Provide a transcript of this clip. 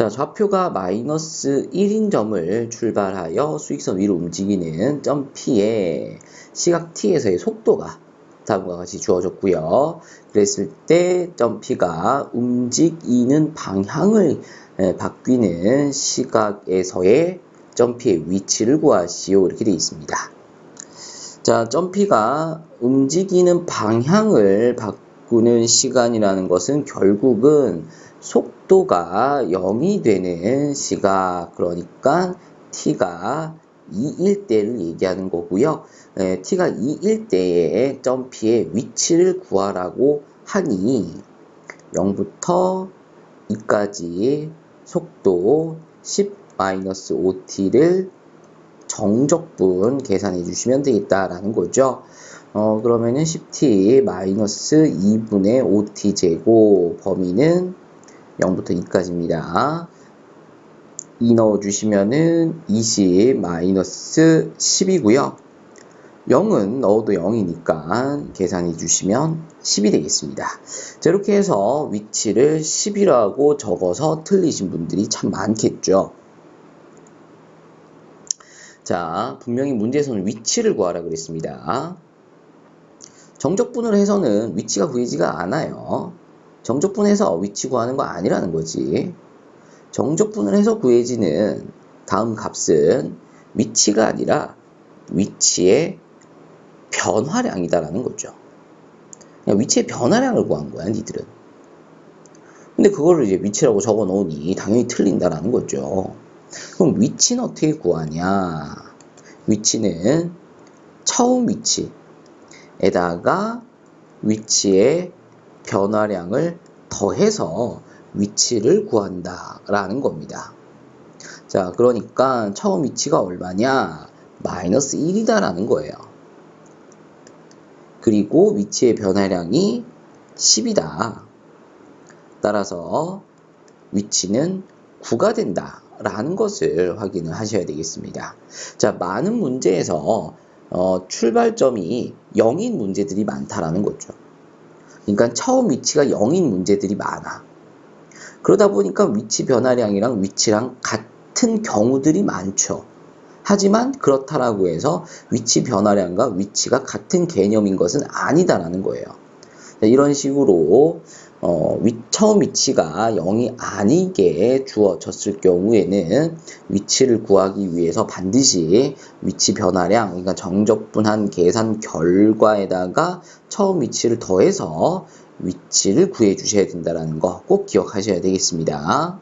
자, 좌표가 마이너스 1인 점을 출발하여 수익선 위로 움직이는 점 P에 시각 T에서의 속도가 다음과 같이 주어졌고요. 그랬을 때 점 P가 움직이는 방향을 에, 바뀌는 시각에서의 점 P의 위치를 구하시오. 이렇게 되어 있습니다. 자, 점 P가 움직이는 방향을 바 꾸는 시간이라는 것은 결국은 속도가 0이 되는 시각, 그러니까 t가 2일 때를 얘기하는 거고요. 에, t가 2일 때에 점 P의 위치를 구하라고 하니 0부터 2까지 속도 10-5t를 정적분 계산해 주시면 되겠다라는 거죠. 어, 그러면은 10t 마이너스 2분의 5t 제곱 범위는 0부터 2까지입니다. 2 넣어주시면은 20 마이너스 10이고요. 0은 넣어도 0이니까 계산해 주시면 10이 되겠습니다. 자, 이렇게 해서 위치를 10이라고 적어서 틀리신 분들이 참 많겠죠. 자, 분명히 문제에서는 위치를 구하라 그랬습니다. 정적분을 해서는 위치가 구해지가 않아요. 정적분해서 위치 구하는 거 아니라는 거지. 정적분을 해서 구해지는 다음 값은 위치가 아니라 위치의 변화량이다라는 거죠. 위치의 변화량을 구한 거야, 니들은. 근데 그거를 이제 위치라고 적어 놓으니 당연히 틀린다라는 거죠. 그럼 위치는 어떻게 구하냐? 위치는 처음 위치 에다가 위치의 변화량을 더해서 위치를 구한다라는 겁니다. 자, 그러니까 처음 위치가 얼마냐? 마이너스 1이다라는 거예요. 그리고 위치의 변화량이 10이다. 따라서 위치는 9가 된다. 라는 것을 확인을 하셔야 되겠습니다. 자, 많은 문제에서 어, 출발점이 0인 문제들이 많다라는 거죠. 그러니까 처음 위치가 0인 문제들이 많아. 그러다 보니까 위치 변화량이랑 위치랑 같은 경우들이 많죠. 하지만 그렇다라고 해서 위치 변화량과 위치가 같은 개념인 것은 아니다라는 거예요. 이런 식으로 어, 위, 처음 위치가 0이 아니게 주어졌을 경우에는 위치를 구하기 위해서 반드시 위치 변화량, 그러니까 정적분한 계산 결과에다가 처음 위치를 더해서 위치를 구해 주셔야 된다는 거 꼭 기억하셔야 되겠습니다.